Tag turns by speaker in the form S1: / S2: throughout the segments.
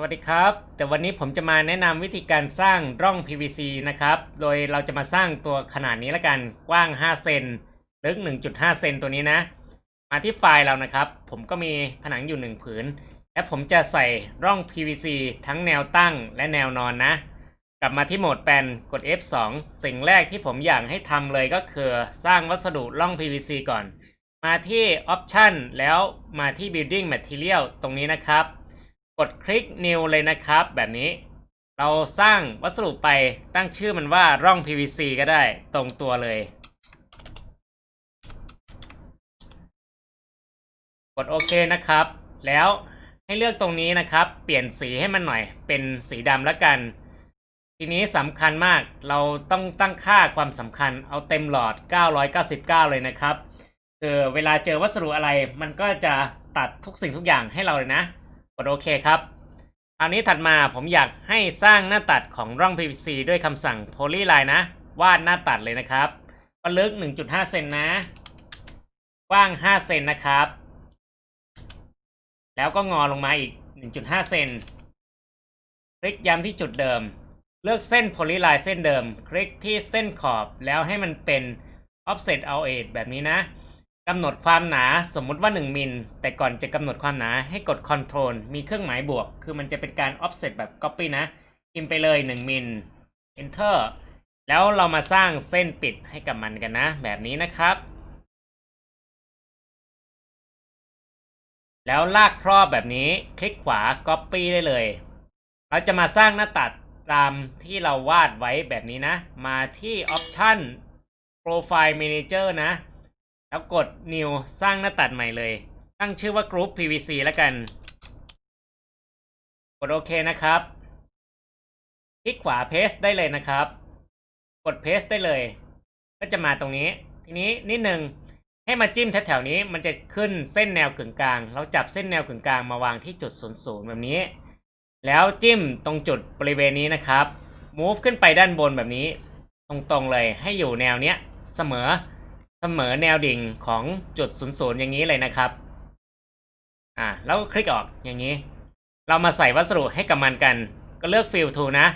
S1: สวัสดีครับ แต่วันนี้ผมจะมาแนะนำวิธีการสร้างร่อง PVC นะครับ โดยเราจะมาสร้างตัวขนาดนี้ละกัน กว้าง 5 เซน ลึก 1.5 เซนตัวนี้นะ มาที่ไฟล์เรานะครับ ผมก็มีผนังอยู่ 1 ผืน และผมจะใส่ร่อง PVC ทั้งแนวตั้งและแนวนอนนะ กลับมาที่โหมดแปนกด F2 สิ่งแรกที่ผมอยากให้ทำเลยก็คือสร้างวัสดุร่อง PVC ก่อน มาที่ Option แล้วมาที่ Building Material ตรงนี้นะครับ กดคลิก New เลยนะครับ แบบนี้ เราสร้างวัสดุไปตั้งชื่อมันว่าร่อง PVC ก็ได้ตรงตัวเลย กดโอเคนะครับ แล้วให้เลือกตรงนี้นะครับ เปลี่ยนสีให้มันหน่อย เป็นสีดำแล้วกัน ทีนี้สำคัญมาก เราต้องตั้งค่าความสำคัญ เอาเต็มหลอด 999 เลยนะครับคือเวลาเจอวัสดุอะไรมันก็จะตัดทุกสิ่งทุกอย่างให้เราเลยนะ กดโอเคครับอันนี้ถัดมาผมอยากให้สร้างหน้าตัดของร่อง PVC ด้วยคำสั่ง polyline นะ วาดหน้าตัดเลยนะครับก็ลึก 1.5 เซนนะ กว้าง 5 เซนนะครับ แล้วก็งอลงมาอีก 1.5 เซน คลิกย้ำที่จุดเดิม เลือกเส้น polyline เส้นเดิม คลิกที่เส้นขอบแล้วให้มันเป็น offset out 8แบบนี้นะ กำหนดความหนาสมมุติว่า 1 มิล แต่ก่อนจะกำหนดความหนาให้กด Ctrl มีเครื่องหมายบวก คือมันจะเป็นการ offset แบบ copy นะพิมพ์ไปเลย 1 มิล enter แล้วเรามาสร้างเส้นปิดให้กับมันกันนะ แบบนี้นะครับ แล้วลากครอบแบบนี้คลิกขวา copy ได้เลย เราจะมาสร้างหน้าตัดตามที่เราวาดไว้แบบนี้นะ มาที่ option profile manager นะ แล้วกด new สร้างหน้าตัดใหม่เลย ตั้งชื่อว่า group PVC แล้วกัน กดโอเคนะครับ คลิกขวา paste ได้เลยนะครับ กด paste ได้เลย ก็จะมาตรงนี้ ทีนี้นิดนึงให้มาจิ้มแถวๆนี้มันจะขึ้นเส้นแนวกึ่งกลาง เราจับเส้นแนวกึ่งกลางมาวางที่จุดศูนย์ศูนย์แบบนี้ แล้วจิ้มตรงจุดบริเวณนี้นะครับ move ขึ้นไปด้านบนแบบนี้ ตรงๆเลยให้อยู่แนวเนี้ยเสมอ เสมอแนวดิ่งของจุดศูนย์ศูนย์อย่างนี้เลยนะครับ อ่าแล้วคลิกออกอย่างนี้ เรามาใส่วัสดุให้กับมันกัน ก็เลือก Fill Tool นะ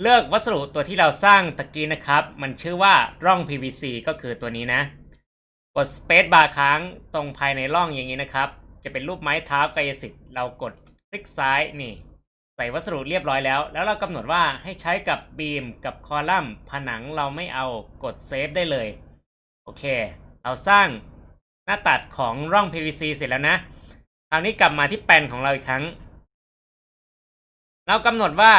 S1: เลือกวัสดุตัวที่เราสร้างตะกี้นะครับ มันชื่อว่าร่อง PVC ก็คือตัวนี้นะ กด Space Bar ค้างตรงภายในร่องอย่างนี้นะครับ จะเป็นรูปไม้เท้ากายสิทธิ์เรากดคลิกซ้ายนี่ ใส่วัสดุเรียบร้อยแล้ว แล้วเรากำหนดว่าให้ใช้กับบีมกับคอลัมน์ผนังเราไม่เอากดเซฟได้เลย โอเคเราสร้างหน้าตัดของร่อง PVC เสร็จแล้วนะ คราวนี้กลับมาที่แปลนของเราอีกครั้ง เรากำหนดว่า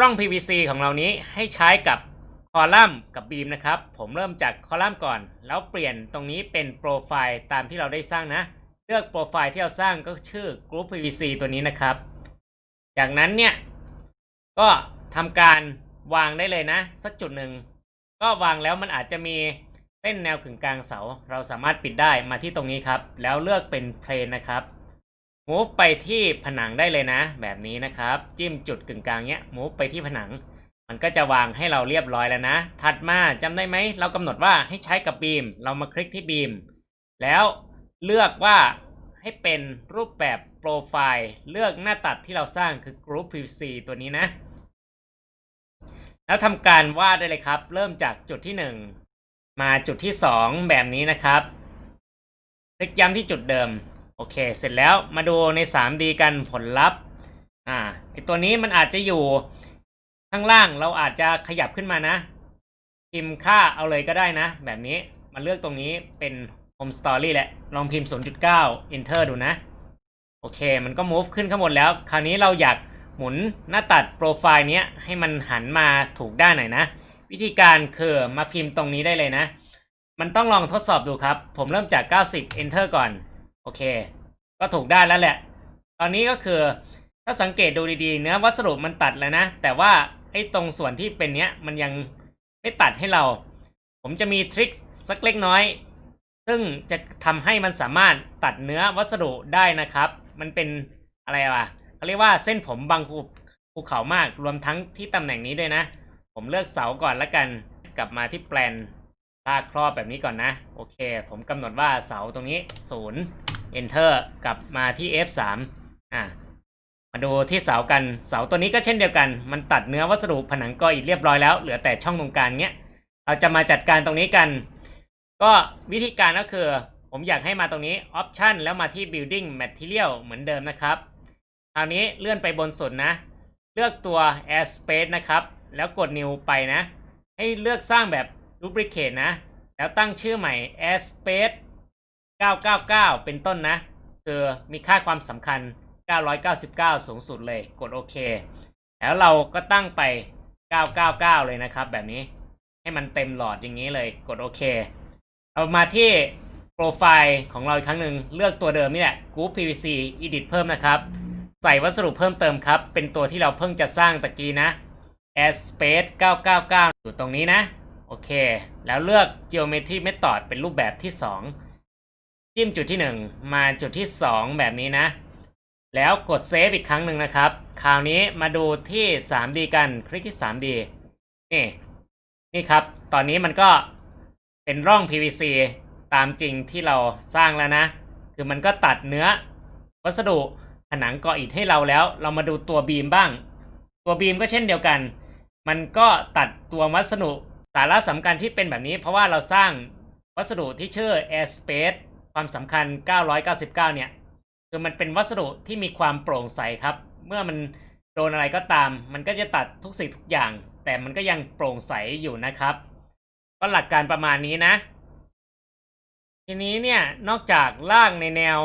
S1: ร่อง PVC ของเรานี้ให้ใช้กับคอลัมน์กับบีมนะครับ ผมเริ่มจากคอลัมน์ก่อน แล้วเปลี่ยนตรงนี้เป็นโปรไฟล์ตามที่เราได้สร้างนะ เลือกโปรไฟล์ที่เราสร้างก็ชื่อ Group PVC ตัวนี้นะครับ จากนั้นเนี่ย ก็ทำการวางได้เลยนะ สักจุดหนึ่ง ก็วางแล้วมันอาจจะมี เส้นแนวขึงกลางเสา เราสามารถปิดได้มาที่ตรงนี้ครับ แล้วเลือกเป็นเพลนนะครับ move ไปที่ผนังได้เลยนะ แบบนี้นะครับ จิ้มจุดกึ่งกลางเนี้ย move ไปที่ผนัง มันก็จะวางให้เราเรียบร้อยแล้วนะ ถัดมาจำได้ไหม เรากำหนดว่าให้ใช้กับบีม เรามาคลิกที่บีม แล้วเลือกว่าให้เป็นรูปแบบโปรไฟล์เลือกหน้าตัดที่เราสร้างคือ Group PVC ตัวนี้นะ แล้วทำการวาดได้เลยครับ เริ่มจากจุดที่ 1 มาจุดที่ 2 แบบนี้นะครับคลิกย้ำที่จุดเดิม โอเค เสร็จแล้วมาดูใน 3D กันผลลัพธ์อ่าไอตัวนี้มันอาจจะอยู่ข้างล่างเราอาจจะขยับขึ้นมานะพิมพ์ค่าเอาเลยก็ได้นะ แบบนี้มาเลือกตรงนี้เป็น Home Story แหละ ลองพิมพ์ 0.9 Enter ดูนะ โอเค มันก็ move ขึ้นข้างบนแล้ว คราวนี้เราอยากหมุนหน้าตัดโปรไฟล์เนี้ยให้มันหันมาถูกด้านหน่อยนะ วิธีการคือมาพิมพ์ตรงนี้ได้เลยนะ มันต้องลองทดสอบดูครับ ผมเริ่มจาก 90 Enter ก่อน โอเค ก็ถูกได้แล้วแหละ ตอนนี้ก็คือถ้าสังเกตดูดีๆ เนื้อวัสดุมันตัดแล้วนะ แต่ว่าไอ้ตรงส่วนที่เป็นเนี้ยมันยังไม่ตัดให้เรา ผมจะมีทริคสักเล็กน้อย ซึ่งจะทำให้มันสามารถตัดเนื้อวัสดุได้นะครับ มันเป็นอะไรวะเขาเรียกว่าเส้นผมบางภูภูเขามากรวมทั้งที่ตำแหน่งนี้ด้วยนะ ผมเลือกเสาก่อนละกัน กลับมาที่แปลนลากครอบแบบนี้ก่อนนะ โอเค ผมกำหนดว่าเสาตรงนี้ 0 enter กลับมาที่ F3 อะมาดูที่เสากัน เสาตัวนี้ก็เช่นเดียวกัน มันตัดเนื้อวัสดุผนังกออิฐเรียบร้อยแล้ว เหลือแต่ช่องตรงกลางเนี้ย เราจะมาจัดการตรงนี้กัน ก็วิธีการก็คือ ผมอยากให้มาตรงนี้ Option แล้วมาที่ Building Material เหมือนเดิมนะครับ คราวนี้เลื่อนไปบนสุดนะ เลือกตัว Air Space นะครับ แล้วกด New ไปนะ ให้เลือกสร้างแบบ Duplicate นะ แล้วตั้งชื่อใหม่ Air Space 999 เป็นต้นนะ คือมีค่าความสำคัญ 999 สูงสุดเลย กดโอเค แล้วเราก็ตั้งไป 999 เลยนะครับ แบบนี้ ให้มันเต็มหลอดอย่างนี้เลย กดโอเค เอามาที่โปรไฟล์ของเราอีกครั้งหนึ่งเลือกตัวเดิมนี่แหละ Group PVC Edit เพิ่มนะครับ ใส่วัสดุเพิ่มเติมครับ เป็นตัวที่เราเพิ่งจะสร้างตะกี้นะ Air Space 999 อยู่ตรงนี้นะ โอเค แล้วเลือก Geometry Method เป็นรูปแบบที่ 2 จิ้มจุดที่ 1 มาจุดที่ 2 แบบนี้นะ แล้วกดเซฟอีกครั้งหนึ่งนะครับ คราวนี้มาดูที่ 3D กัน คลิกที่ 3D นี่ นี่ครับ ตอนนี้มันก็เป็นร่อง PVC ตามจริงที่เราสร้างแล้วนะ คือมันก็ตัดเนื้อ วัสดุผนังก่ออิฐให้เราแล้ว เรามาดูตัวบีมบ้าง ตัวบีมก็เช่นเดียวกัน มันก็ตัดตัววัสดุสาระสำคัญที่เป็นแบบนี้ เพราะว่าเราสร้างวัสดุที่ชื่อ Air Space ความสำคัญ 999 เนี่ย คือมันเป็นวัสดุที่มีความโปร่งใสครับ เมื่อมันโดนอะไรก็ตาม มันก็จะตัดทุกสิ่งทุกอย่าง แต่มันก็ยังโปร่งใสอยู่นะครับ ก็หลักการประมาณนี้นะ ทีนี้เนี่ย นอกจากล่างในแนว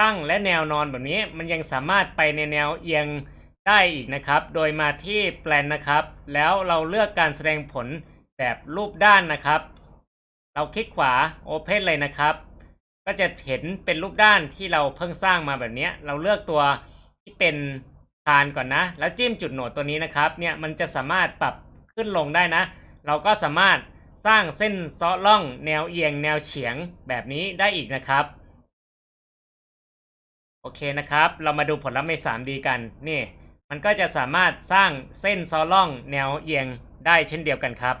S1: ตั้งและแนวนอนแบบนี้ มันยังสามารถไปในแนวเอียง ได้อีกนะครับ โดยมาที่แปลนนะครับ แล้วเราเลือกการแสดงผลแบบรูปด้านนะครับ เราคลิกขวา Open เลยนะครับ ก็จะเห็นเป็นรูปด้านที่เราเพิ่งสร้างมาแบบนี้ เราเลือกตัวที่เป็นคานก่อนนะ แล้วจิ้มจุดโหนดตัวนี้นะครับ เนี่ยมันจะสามารถปรับขึ้นลงได้นะ เราก็สามารถสร้างเส้นซาะล่องแนวเอียงแนวเฉียงแบบนี้ได้อีกนะครับ โอเคนะครับ เรามาดูผลลัพธ์ใน 3D กัน นี่ มันก็จะสามารถสร้างเส้นซอล่องแนวเอียงได้เช่นเดียวกันครับ